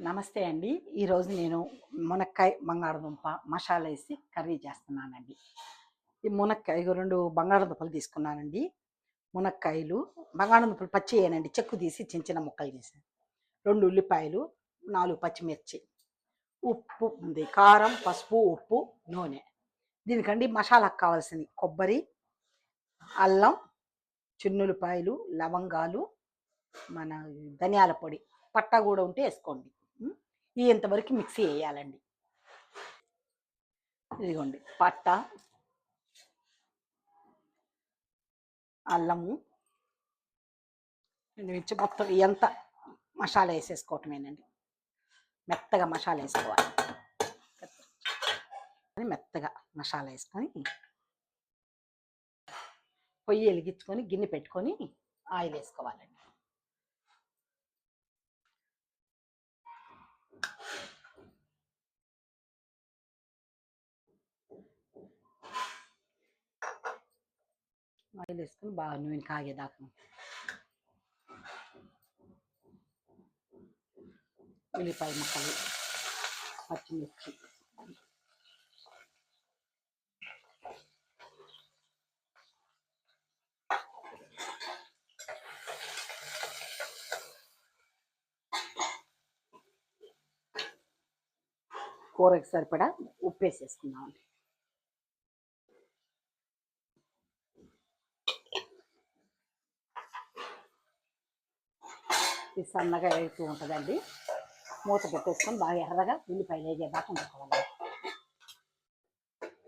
నమస్తే అండి. ఈరోజు నేను మునక్కాయ బంగాళదుంప మసాలా వేసి కర్రీ చేస్తున్నానండి. ఈ మునక్కాయ రెండు బంగాళదుంపలు తీసుకున్నానండి. మునక్కాయలు బంగాళదుంపలు పచ్చి వేయనండి చెక్కు తీసి చిన్న చిన్న ముక్కలు చేశాను. రెండు ఉల్లిపాయలు నాలుగు పచ్చిమిర్చి ఉప్పు ఉంది. కారం పసుపు ఉప్పు నూనె. దీనికండి మసాలాకు కావాల్సింది కొబ్బరి అల్లం చిన్నులపాయలు లవంగాలు మన ధనియాల పొడి. పట్టా కూడా ఉంటే వేసుకోండి. ఇంతవరకు మిక్సీ వేయాలండి ఇదిగోండి పట్ట. అల్లము. మిర్చి మొత్తం ఎంత మసాలా వేసేసుకోవటమేనండి మెత్తగా మసాలా వేసుకోవాలి అని మెత్తగా మసాలా వేసుకొని పొయ్యి వెలిగించుకొని గిన్నె పెట్టుకొని ఆయిల్ వేసుకోవాలండి ఆయిల్ వేసుకుని బాగా నూనె కాగేదాకా. ఉల్లిపాయ ముక్కలు పచ్చిమిర్చి. కూరకి సరిపడా ఉప్పు వేసేసుకుందామండి. ఇది సన్నగా వేస్తూ ఉంటుందండి. మూత పెట్టేసుకొని బాగా ఎర్రగా ఉల్లిపాయలు వేగేదాకా ఉంచుకోవాలి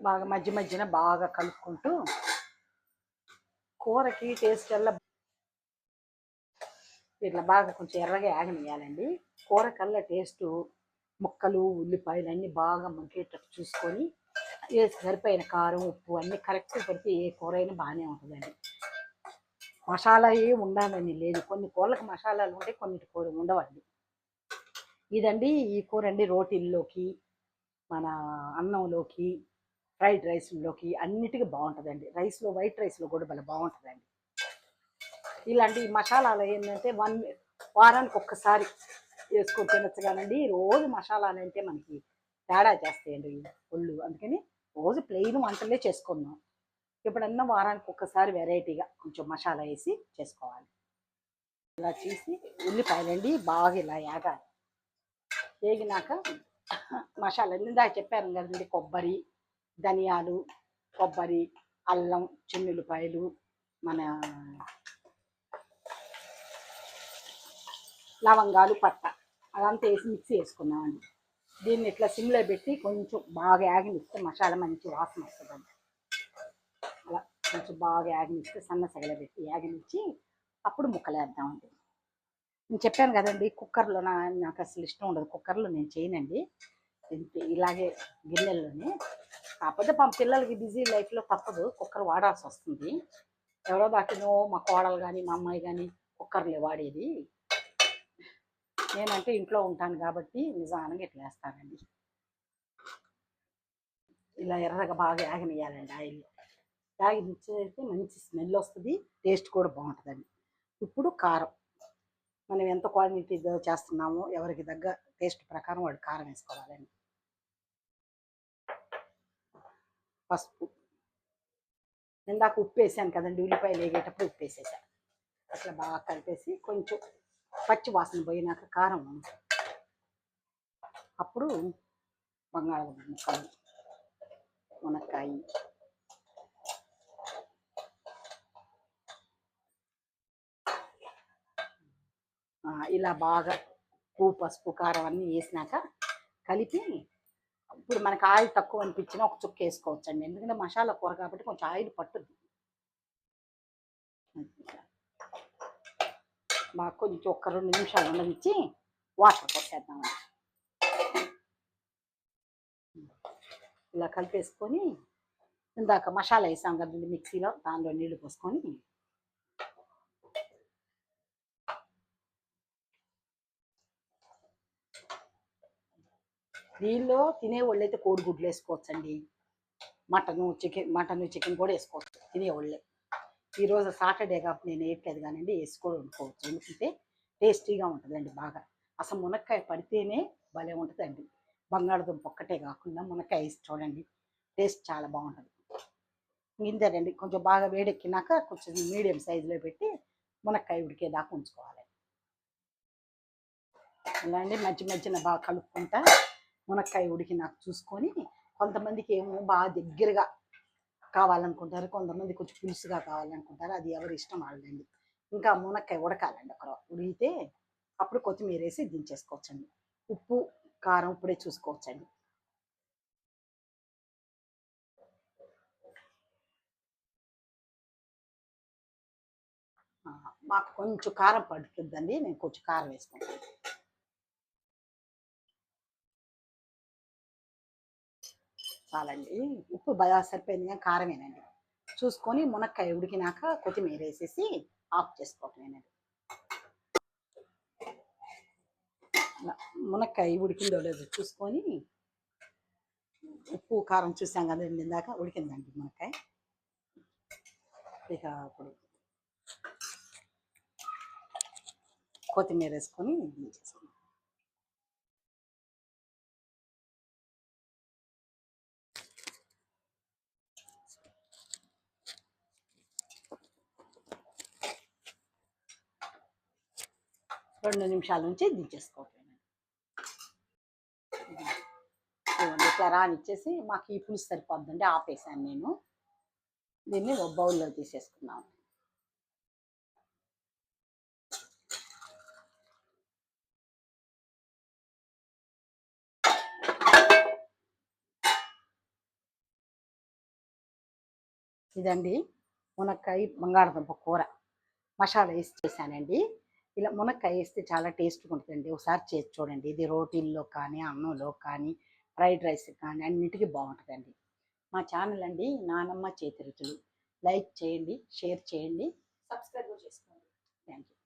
బాగా మధ్య మధ్యన బాగా కలుపుకుంటూ కూరకి టేస్ట్ వల్ల ఇట్లా బాగా కొంచెం ఎర్రగా యాగనియాలండి కూర కల్లా టేస్టు ముక్కలు ఉల్లిపాయలు అన్నీ బాగా మంకేటట్టు చూసుకొని వేసి సరిపోయిన కారం ఉప్పు అన్నీ కరెక్ట్గా పెడితే ఏ కూర అయినా బాగానే ఉంటుందండి. మసాలా ఏ ఉండాలని లేదు. కొన్ని కూరలకు మసాలాలు ఉంటాయి కొన్నిటి కూర ఉండవండి. ఇదండి ఈ కూర అండి రోటీల్లోకి మన అన్నంలోకి ఫ్రైడ్ రైస్లోకి అన్నిటికీ బాగుంటుందండి. రైస్లో వైట్ రైస్లో కూడా భలే బాగుంటుందండి. ఇలాంటి మసాలాలు ఏంటంటే వన్ వారానికి ఒక్కసారి వేసుకొని తినచ్చు కానండి. రోజు మసాలాలు అంటే మనకి తేడా చేస్తాయండి ఒళ్ళు అందుకని రోజు ప్లెయిన్ వంటలే చేసుకున్నాం. ఎప్పుడన్నా వారానికి ఒక్కసారి వెరైటీగా కొంచెం మసాలా వేసి చేసుకోవాలి. ఇలా చేసి ఉల్లిపాయలండి బాగా ఇలా ఏగాలి. వేగినాక మసాలా ఇందాక చెప్పాను కదండి కొబ్బరి ధనియాలు కొబ్బరి అల్లం చిన్నులపాయలు మన లవంగాలు పట్ట అదంతా వేసి మిక్సీ వేసుకున్నామండి. దీన్ని ఇట్లా సిమ్లో పెట్టి కొంచెం బాగా యాగనిస్తే మసాలా మంచి వాసన వస్తుందండి. కొంచెం బాగా యాగనిస్తే సన్న సగలబెట్టి యాగనిచ్చి అప్పుడు ముక్కలు వేద్దామండి నేను చెప్పాను కదండి కుక్కర్లో నా నాకు అసలు ఇష్టం ఉండదు. కుక్కర్లో నేను చేయనండి. ఇలాగే గిన్నెల్లోనే. కాకపోతే మా పిల్లలకి బిజీ లైఫ్లో తప్పదు. కుక్కర్ వాడాల్సి వస్తుంది. ఎవరో దాటినో మా కోడలు కానీ మా అమ్మాయి కానీ కుక్కర్లే వాడేది. నేనంటే ఇంట్లో ఉంటాను కాబట్టి నిజానంగా ఇట్లా వేస్తానండి. ఇలా ఎర్రగా బాగా యాగనియాలండి ఆయిల్లో. దాగి యాగనిచ్చేస్తే మంచి స్మెల్ వస్తుంది టేస్ట్ కూడా బాగుంటుందండి. ఇప్పుడు కారం. మనం ఎంత క్వాంటిటీతో చేస్తున్నామో ఎవరికి తగ్గ టేస్ట్ ప్రకారం వాడు కారం వేసుకోవాలండి. పసుపు. ఇందాక ఉప్పు వేసాను కదండి ఉల్లిపాయలు వేగేటప్పుడు ఉప్పు వేసేసాను అట్లా బాగా కలిపేసి కొంచెం పచ్చి వాసన పోయినాక కారం అప్పుడు బంగాళదుంప ముక్కలు మునక్కాయ. ఇలా బాగా ఉప్పు పసుపు కారం అన్నీ వేసినాక కలిపి ఇప్పుడు మనకు ఆయిల్ తక్కువ అనిపించినా ఒక చుక్క వేసుకోవచ్చు అండి ఎందుకంటే మసాలా కూర కాబట్టి కొంచెం ఆయిల్ పట్టుద్ది. బాగా కొంచెం ఒక రెండు నిమిషాలు ఉండనిచ్చి వాటర్ పోసేద్దామండి ఇలా కలిపేసుకొని ఇందాక మసాలా వేసాం కదండి మిక్సీలో దానిలో నీళ్ళు పోసుకొని దీనిలో తినే వాళ్ళు అయితే కోడిగుడ్లు వేసుకోవచ్చండి. మటను చికెన్ మటను చికెన్ కూడా వేసుకోవచ్చు తినే వాళ్ళే ఈరోజు సాటర్డే కాబట్టి నేను వేయట్లేదు కానివ్వండి వేసుకోవడం వండుకోవచ్చు. ఎందుకంటే టేస్టీగా ఉంటుందండి బాగా. అసలు మునక్కాయ పడితేనే భలే ఉంటుందండి. బంగాళదుంప ఒక్కటే కాకుండా మునక్కాయ వేసి చూడండి టేస్ట్ చాలా బాగుంటుంది. ఇంతేనండి కొంచెం బాగా వేడెక్కినాక కొంచెం మీడియం సైజులో పెట్టి మునక్కాయ ఉడికేదాకా ఉంచుకోవాలి. ఇలా అండి మధ్య మధ్యన బాగా కలుపుకుంటా. మునక్కాయ ఉడికినాక చూసుకొని కొంతమందికి ఏమో బాగా దగ్గరగా కావాలనుకుంటారు. కొంతమంది కొంచెం పులుసుగా కావాలనుకుంటారు. అది ఎవరి ఇష్టం వాళ్ళండి ఇంకా మునక్కాయ ఉడకాలండి ఒక ఉడికితే అప్పుడు కొత్తిమీర వేసి దించేసుకోవచ్చండి. ఉప్పు కారం ఇప్పుడే చూసుకోవచ్చండి. మాకు కొంచెం కారం పడుతుందండి. నేను కొంచెం కారం వేసుకుంటాను. చాలండి ఉప్పు బాగా సరిపోయింది కానీ కారమేనండి. చూసుకొని మునక్కాయ ఉడికినాక కొత్తిమీర వేసేసి ఆఫ్ చేసుకోవటమేనండి. మునక్కాయ ఉడికిందో లేదో చూసుకొని ఉప్పు కారం చూసాం కదండి ఇందాక ఉడికిందండి మునక్కాయ. ఇక ఇప్పుడు కొత్తిమీర వేసుకొని దించేసుకుందాం రెండు నిమిషాల నుంచి దించేసుకోవటం ఇట్లా రానిచ్చేసి మాకు ఈ పులుసు సరిపోద్దండి ఆపేసాను నేను. దీన్ని ఒక బౌల్లో తీసేసుకున్నాను ఇదండి మునక్కాయ బంగాళదుంప కూర. మసాలా వేసి చేశానండి. ఇలా మునక్కాయ వేస్తే చాలా టేస్ట్గా ఉంటుందండి. ఒకసారి చేసి చూడండి. ఇది రోటీల్లో కానీ అన్నంలో కానీ ఫ్రైడ్ రైస్ కానీ అన్నిటికీ బాగుంటుందండి. మా ఛానల్ అండి నానమ్మ చేతి రుచులు. లైక్ చేయండి షేర్ చేయండి. సబ్స్క్రైబ్ చేసుకోండి. Thank you